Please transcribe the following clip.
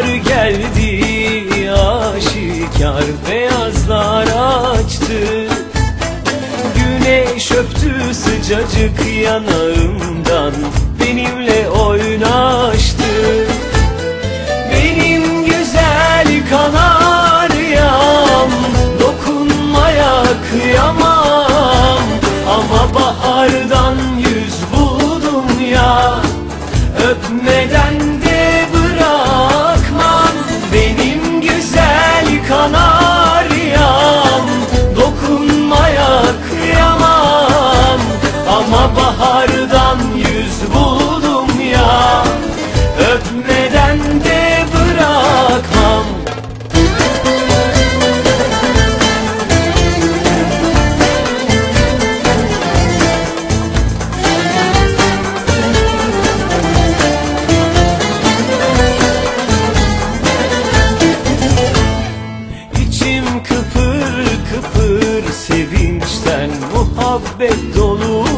bahar geldi aşikar beyazlar açtı. Güneş öptü sıcacık yanağım muhabbet doluyum